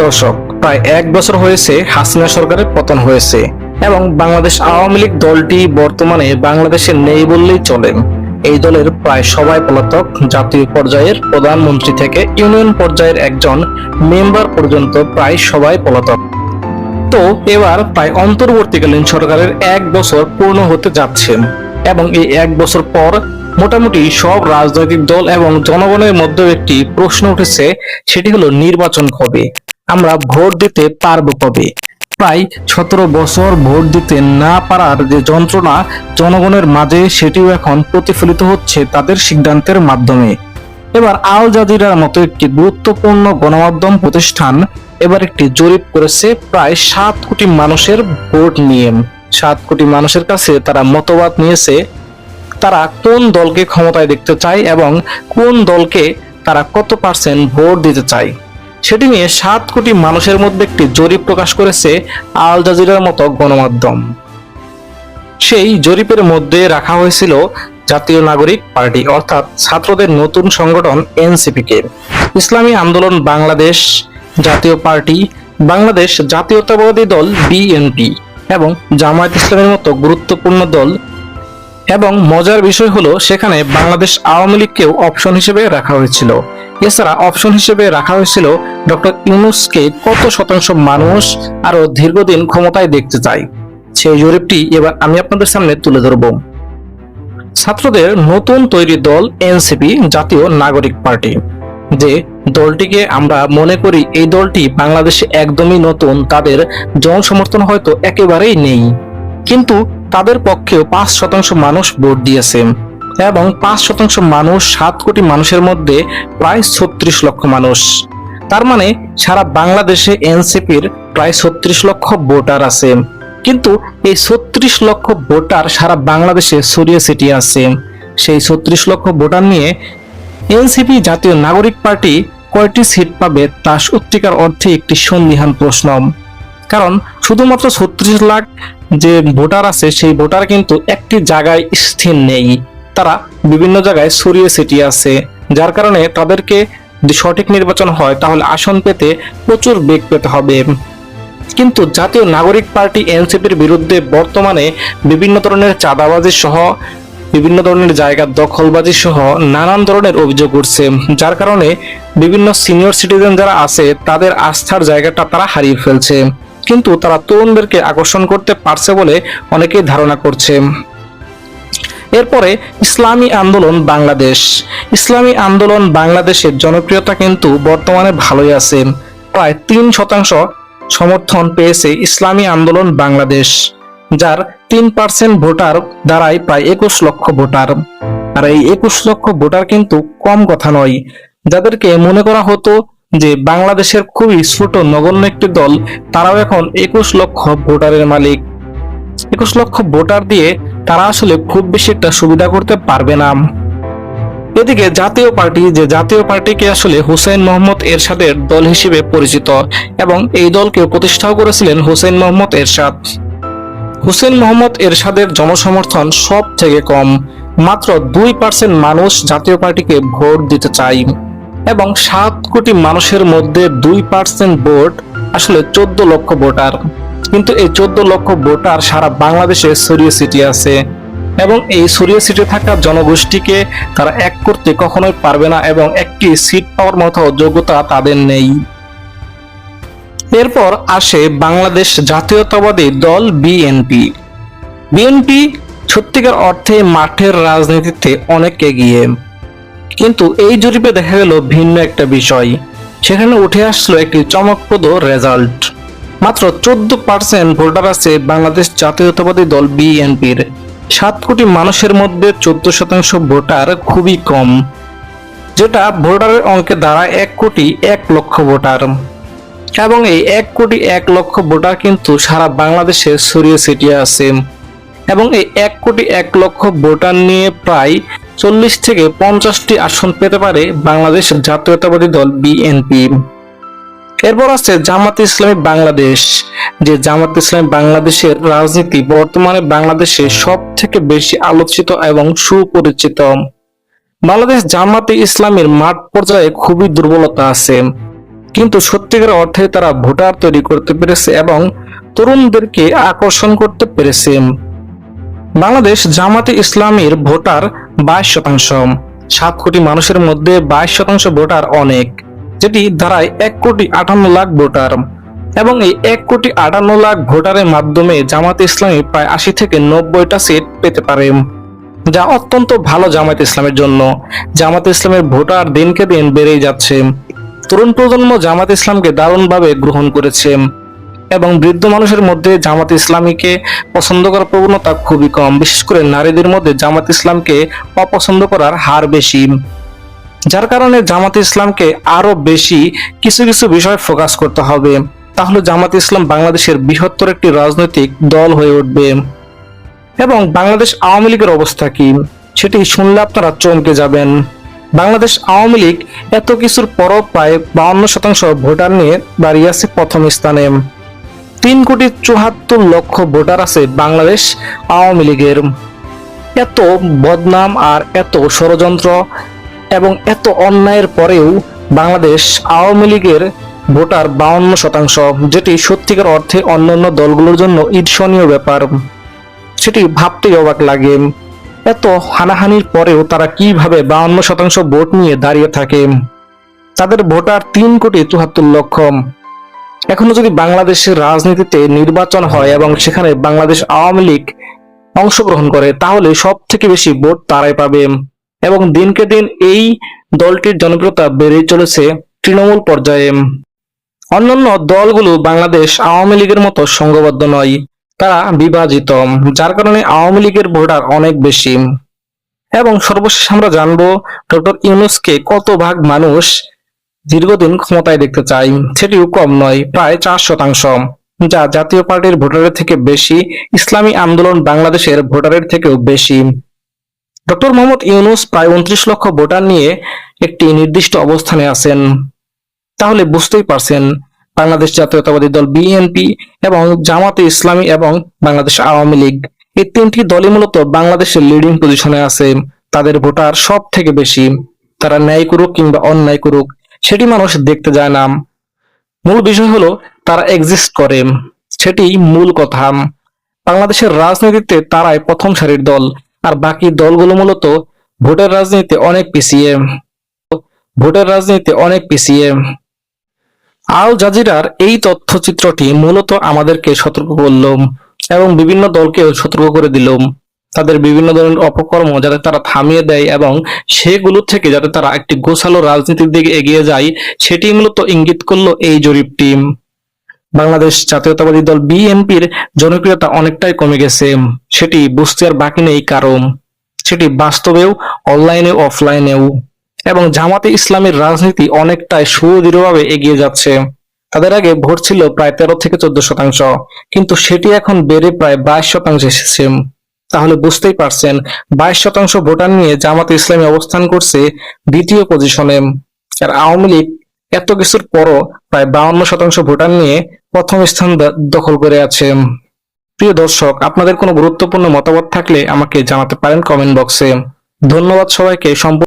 দর্শক, প্রায় এক বছর হয়েছে হাসিনা সরকারের পতন হয়েছে এবং বাংলাদেশ আওয়ামী লীগ দলটি বর্তমানে বাংলাদেশে নেই বললেই চলে। এই দলের প্রায় সবাই পলাতক। জাতীয় পর্যায়ের প্রধানমন্ত্রী থেকে ইউনিয়ন পর্যায়ের একজন মেম্বার পর্যন্ত প্রায় সবাই পলাতক। তো এবার প্রায় অন্তর্বর্তীকালীন সরকারের এক বছর পূর্ণ হতে যাচ্ছে এবং এই এক বছর পর মোটামুটি সব রাজনৈতিক দল এবং জনগণের মধ্যে একটি প্রশ্ন উঠেছে, সেটি হলো নির্বাচন কবে? আমরা ভোট দিতে পারব কবে? প্রায় সতেরো বছর ভোট দিতে না পারার যে যন্ত্রণা জনগণের মাঝে, সেটিও এখন প্রতিফলিত হচ্ছে তাদের সিদ্ধান্তের মাধ্যমে। এবার আল জাজিরার মতো একটি গুরুত্বপূর্ণ গণমাধ্যম প্রতিষ্ঠান এবার একটি জরিপ করেছে প্রায় সাত কোটি মানুষের ভোট নিয়ে। সাত কোটি মানুষের কাছে তারা মতবাদ নিয়েছে, তারা কোন দলকে ক্ষমতায় দেখতে চায় এবং কোন দলকে তারা কত পার্সেন্ট ভোট দিতে চায়। সেটি নিয়ে সাত কোটি মানুষের মধ্যে একটি জরিপ প্রকাশ করেছে আল জাজিরার মতো গণমাধ্যম। সেই জরিপের মধ্যে রাখা হয়েছিল জাতীয় নাগরিক পার্টি, অর্থাৎ ছাত্রদের নতুন সংগঠন এনসিপিকে। ইসলামী আন্দোলন বাংলাদেশ জাতীয় পার্টি, বাংলাদেশ জাতীয়তাবাদী দল বিএনপি এবং জামায়াত ইসলামের মতো গুরুত্বপূর্ণ দল এবং মজার বিষয় হলো, সেখানে বাংলাদেশ আওয়ামী লীগকেও অপশন হিসেবে রাখা হয়েছিল। এছাড়া অপশন হিসেবে রাখা হয়েছিল ডক্টর ইউনুসকে কত শতাংশ মানুষ আরও দীর্ঘদিন ক্ষমতায় দেখতে চায়। সেই জরিপটি এবার আমি আপনাদের সামনে তুলে ধরব। ছাত্রদের নতুন তৈরি দল এনসিপি, জাতীয় নাগরিক পার্টি। যে দলটিকে আমরা মনে করি, এই দলটি বাংলাদেশে একদমই নতুন, তাদের জনসমর্থন হয়তো একেবারেই নেই। কিন্তু তাদের পক্ষেও পাঁচ শতাংশ মানুষ ভোট দিয়েছে এবং পাঁচ শতাংশ মানুষ সাত কোটি মানুষের মধ্যে প্রায় ছত্রিশ লক্ষ মানুষ। তার মানে সারা বাংলাদেশে এনসিপির প্রায় ছত্রিশ লক্ষ ভোটার আছে। কিন্তু এই ছত্রিশ লক্ষ ভোটার সারা বাংলাদেশে ছড়িয়ে ছিটিয়ে আছে। সেই ছত্রিশ লক্ষ ভোটার নিয়ে এনসিপি জাতীয় নাগরিক পার্টি কয়টি সিট পাবে তা সত্যিকার অর্থে একটি সন্দিহান প্রশ্ন। কারণ শুধুমাত্র ছত্রিশ লাখ যে ভোটার আছে, সেই ভোটার কিন্তু একটি জায়গায় স্থির নেই। তারা বিভিন্ন জায়গায় ছড়িয়ে ছিটিয়ে আছে। যার কারণে তাদেরকে যদি সঠিক নির্বাচন হয়, তাহলে আসন পেতে প্রচুর বেগ পেতে হবে। কিন্তু জাতীয় নাগরিক পার্টি, এনসিপির বিরুদ্ধে বর্তমানে বিভিন্ন ধরনের চাঁদাবাজি সহ, বিভিন্ন ধরনের জায়গার দখলবাজি সহ নানান ধরনের অভিযোগ উঠছে। যার কারণে বিভিন্ন সিনিয়র সিটিজেন যারা আছে, তাদের আস্থার জায়গাটা তারা হারিয়ে ফেলছে। কিন্তু তারা তরুণদেরকে আকর্ষণ করতে পারছে বলে অনেকেই ধারণা করছে। এরপরে ইসলামী আন্দোলন বাংলাদেশ। ইসলামী আন্দোলন বাংলাদেশের জনপ্রিয়তা কিন্তু বর্তমানে ভালোই আছে। প্রায় তিন শতাংশ সমর্থন পেয়েছে ইসলামী আন্দোলন বাংলাদেশ, যার তিন পার্সেন্ট ভোটার দ্বারাই প্রায় একুশ লক্ষ ভোটার। আর এই একুশ লক্ষ ভোটার কিন্তু কম কথা নয়। যাদেরকে মনে করা হতো যে বাংলাদেশের খুবই ছোট নগণ্য একটি দল, তারাও এখন একুশ লক্ষ ভোটারের মালিক। একুশ লক্ষ ভোটার দিয়ে তারা আসলে খুব বেশি একটা সুবিধা করতে পারবে না। এদিকে জাতীয় পার্টি, যে জাতীয় পার্টিকে আসলে হুসেন মোহাম্মদ এরশাদের দল হিসেবে পরিচিত এবং এই দলকে প্রতিষ্ঠাও করেছিলেন হুসেন মোহাম্মদ এরশাদ। হুসেন মোহাম্মদ এরশাদের জনসমর্থন সব থেকে কম। মাত্র দুই পার্সেন্ট মানুষ জাতীয় পার্টিকে ভোট দিতে চায়। এবং সাত কোটি মানুষের মধ্যে দুই পার্সেন্ট ভোট আসলে চোদ্দ লক্ষ ভোটার। কিন্তু এই চোদ্দ লক্ষ ভোটার সারা বাংলাদেশে ছড়িয়ে সিটি আছে এবং এই ছড়িয়ে ছিটিয়ে থাকা জনগোষ্ঠীকে তারা এক করতে কখনোই পারবে না এবং একটি সিট পাওয়ার মতো যোগ্যতা তাদের নেই। এরপর আসে বাংলাদেশ জাতীয়তাবাদী দল বিএনপি। বিএনপি সত্যিকার অর্থে মাঠের রাজনীতিতে অনেক এগিয়ে। কিন্তু এই জরিপে দেখা গেল ভিন্ন একটা বিষয়। সেখানে উঠে আসলো একটি চমকপ্রদ রেজাল্ট মাত্র চোদ্দ পার্সেন্ট ভোটার আছে বাংলাদেশ জাতীয়তাবাদী দল বিএনপির। সাত কোটি মানুষের মধ্যে চোদ্দ শতাংশ ভোটার খুবই কম, যেটা ভোটারের অঙ্কে দাঁড়ায় এক কোটি এক লক্ষ ভোটার। এবং এই এক কোটি এক লক্ষ ভোটার কিন্তু সারা বাংলাদেশে ছড়িয়ে ছিটিয়ে আছে। এবং এই এক কোটি এক লক্ষ ভোটার নিয়ে প্রায় চল্লিশ থেকে পঞ্চাশটি আসন পেতে পারে বাংলাদেশ জাতীয়তাবাদী দল বিএনপি। এরপর আছে জামাত ইসলামী বাংলাদেশ, যে জামাত ইসলামী বাংলাদেশের রাজনীতি বর্তমানে বাংলাদেশে সব থেকে বেশি আলোচিত এবং সুপরিচিত। বাংলাদেশ জামাতে ইসলামের মাঠ পর্যায়ে খুবই দুর্বলতা আছে, কিন্তু সত্যিকার অর্থে তারা ভোটার তৈরি করতে পেরেছে এবং তরুণদেরকে আকর্ষণ করতে পেরেছে। বাংলাদেশ জামাতে ইসলামীর ভোটার বাইশ শতাংশ। সাত কোটি মানুষের মধ্যে বাইশ শতাংশ ভোটার অনেক, যেটি দাঁড়ায় এক কোটি আটান্ন লাখ ভোটার। এবং এই এক কোটি আটান্ন লাখ ভোটারের মাধ্যমে জামাতে ইসলামী প্রায় আশি থেকে নব্বইটা সিট পেতে পারে, যা অত্যন্ত ভালো জামাত ইসলামের জন্য। জামাত ইসলামের ভোটার দিনকে দিন বেড়েই যাচ্ছে। তরুণ প্রজন্ম জামাত ইসলামকে দারুণভাবে গ্রহণ করেছে। এবং বৃদ্ধ মানুষের মধ্যে জামাত ইসলামীকে পছন্দ করার প্রবণতা খুবই কম, বিশেষ করে নারীদের মধ্যে জামাত ইসলামকে অপছন্দ করার হার বেশি। যার কারণে জামাত ইসলামকে আরও বেশি কিছু কিছু বিষয় ফোকাস করতে হবে। তাহলে জামাত ইসলাম বাংলাদেশের বৃহত্তর একটি রাজনৈতিক দল হয়ে উঠবে। এবং বাংলাদেশ আওয়ামী লীগের অবস্থা কি? সেটি শুনলে আপনারা চমকে যাবেন। বাংলাদেশ আওয়ামী লীগ এত কিছুর পরও প্রায় বাউন্ন শতাংশ ভোটার নিয়ে দাঁড়িয়ে আছে প্রথম স্থানে। তিন কোটি চুহাত্তর লক্ষ ভোটার আছে বাংলাদেশ আওয়ামী লীগের। এত বদনাম আর এত ষড়যন্ত্র এবং এত অন্যায়ের পরেও বাংলাদেশ আওয়ামী লীগের ভোটার বাউন্ন শতাংশ, যেটি সত্যিকার অর্থে অন্যান্য দলগুলোর জন্য ঈর্ষণীয় ব্যাপার। সেটি ভাবতেই অবাক লাগে। এত হানাহানির পরেও তারা কীভাবে বাউন্ন শতাংশ ভোট নিয়ে দাঁড়িয়ে থাকে? তাদের ভোটার তিন কোটি চুয়াত্তর লক্ষ। এখনও যদি বাংলাদেশের রাজনীতিতে নির্বাচন হয় এবং সেখানে বাংলাদেশ আওয়ামী লীগ অংশগ্রহণ করে, তাহলে সব থেকে বেশি ভোট তারাই পাবে। এবং দিনকে দিন এই দলটির জনপ্রিয়তা বেড়েই চলেছে তৃণমূল পর্যায়ে। অন্যান্য দলগুলো বাংলাদেশ আওয়ামী লীগের মতো সংঘবদ্ধ নয়, তারা বিভাজিত, যার কারণে আওয়ামী লীগের ভোটার অনেক বেশি। এবং সর্বশেষ আমরা জানব ডক্টর ইউনুসকে কত ভাগ মানুষ দীর্ঘদিন ক্ষমতায় দেখতে চাই, সেটিও কম নয়, প্রায় চার শতাংশ। যা জাতীয় পার্টির ভোটারের থেকে বেশি, ইসলামী আন্দোলন বাংলাদেশের ভোটারের থেকেও বেশি। ডক্টর মোহাম্মদ ইউনুস প্রায় উনত্রিশ লক্ষ ভোটার নিয়ে একটি নির্দিষ্ট অবস্থানে আছেন। তাহলে বুঝতেই পারছেন, বাংলাদেশ জাতীয়তাবাদী দল বিএনপি এবং জামাতে ইসলামী এবং বাংলাদেশ আওয়ামী লীগ, এই তিনটি দলই মূলত বাংলাদেশের লিডিং পজিশনে আছে। তাদের ভোটার সব থেকে বেশি, তারা ন্যায় করুক কিংবা অন্যায় করুক সেটি মানুষ দেখতে যায় না। মূল বিষয় হলো, তারা এক্সিস্ট করে। সেটি মূল কথা। বাংলাদেশের রাজনীতিতে তারাই প্রথম সারির দল, আর বাকি দলগুলো মূলত ভোটের রাজনীতিতে অনেক পিছিয়ে। ভোটের রাজনীতিতে অনেক পিছিয়ে। আল জাজিরার এই তথ্যচিত্রটি মূলত আমাদেরকে সতর্ক করল এবং বিভিন্ন দলকেও সতর্ক করে দিল। তাদের বিভিন্ন ধরনের অপকর্ম যাতে তারা থামিয়ে দেয় এবং সেগুলো থেকে যাতে তারা একটি গোছালো রাজনীতির দিকে এগিয়ে যায়, সেটি মূলত ইঙ্গিত করল এই জরিপ টিম। বাংলাদেশ জাতীয়তাবাদী দল বিএনপির জনপ্রিয়তা অনেকটাই কমে গেছে। সেটি বুঝতে আর বাকি নেই কারণ সেটি বাস্তবেও, অনলাইনে, অফলাইনেও। এবং জামাতে ইসলামের রাজনীতি অনেকটাই সুদৃঢ়ভাবে এগিয়ে যাচ্ছে। তাদের আগে ভোট ছিল প্রায় তেরো থেকে চোদ্দ শতাংশ, কিন্তু সেটি এখন বেড়ে প্রায় বাইশ শতাংশ এসেছে। তাহলে বুঝতেই পারছেন, বাইশ শতাংশ ভোটার নিয়ে জামাত ইসলামী অবস্থান করছে দ্বিতীয় পজিশনে। আর আওয়ামী লীগ এত কিছুর পরও প্রায় বাউন্ন শতাংশ ভোটার নিয়ে প্রথম স্থান দখল করে আছে। প্রিয় দর্শক, আপনাদের কোনো গুরুত্বপূর্ণ মতামত থাকলে আমাকে জানাতে পারেন কমেন্ট বক্সে। ধন্যবাদ সবাইকে, সম্পূর্ণ